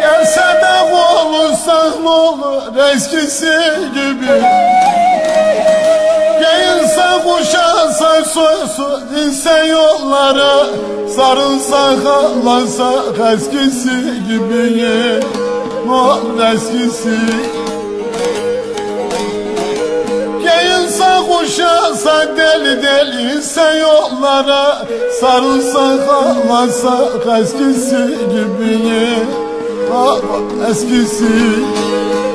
Gelse de olursak ne olur eskisi gibi. Geyinse kuşansa soysu inse yollara. Sarılsa kallansa eskisi gibi. Ne olur eskisi gibi kuşansa deli deli inse yollara Sarılsak ağlasak eskisi gibi. Ah, eskisi. Kuru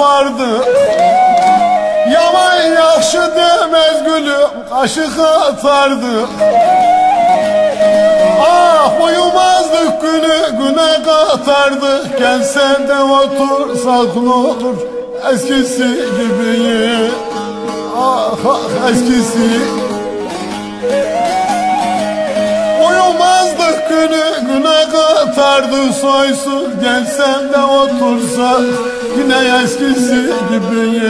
yapardı. Yaman yakşı demez gülüm kaşık atardı. Ah uyumazdık günü güne katardı. Gel sen de otursak ne olur eskisi gibi Ah ah eskisi Günü güne katardı soysuz Gelsen de otursak yine eskisi gibi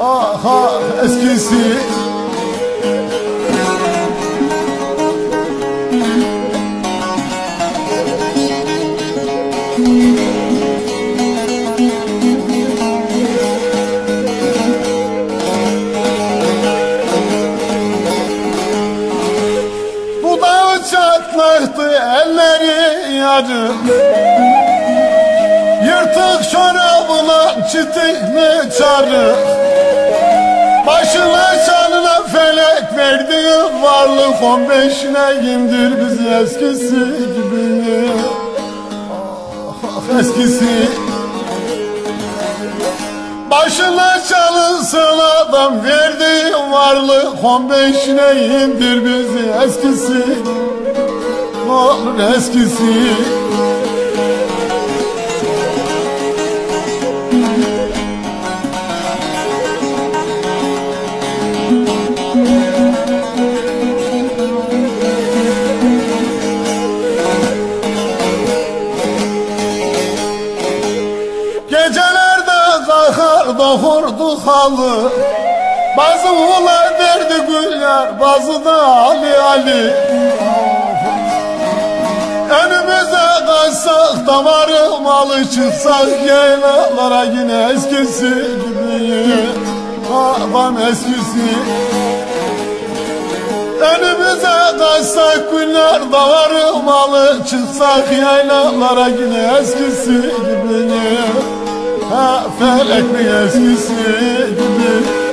Ah ah eskisi yarı Yırtık çorabına çıtıklı çarı? Başına çalına felek verdiği varlık on beşine indir bizi eskisi gibi. Eskisi. Başına çalınsın adam verdiği varlık on beşine indir bizi eskisi olur eskisi. Gecelerde kalkar dokurdu halı. Bazı ulan derdi güller Bazı da Ali Ali Önümüze kaçsak damarı malı çıksak Yaylalara yine eskisi gibi Aman eskisi. Önümüze kaçsak günler davarı malı Çıksak yaylalara yine eskisi gibi Ha felek mi eskisi gibi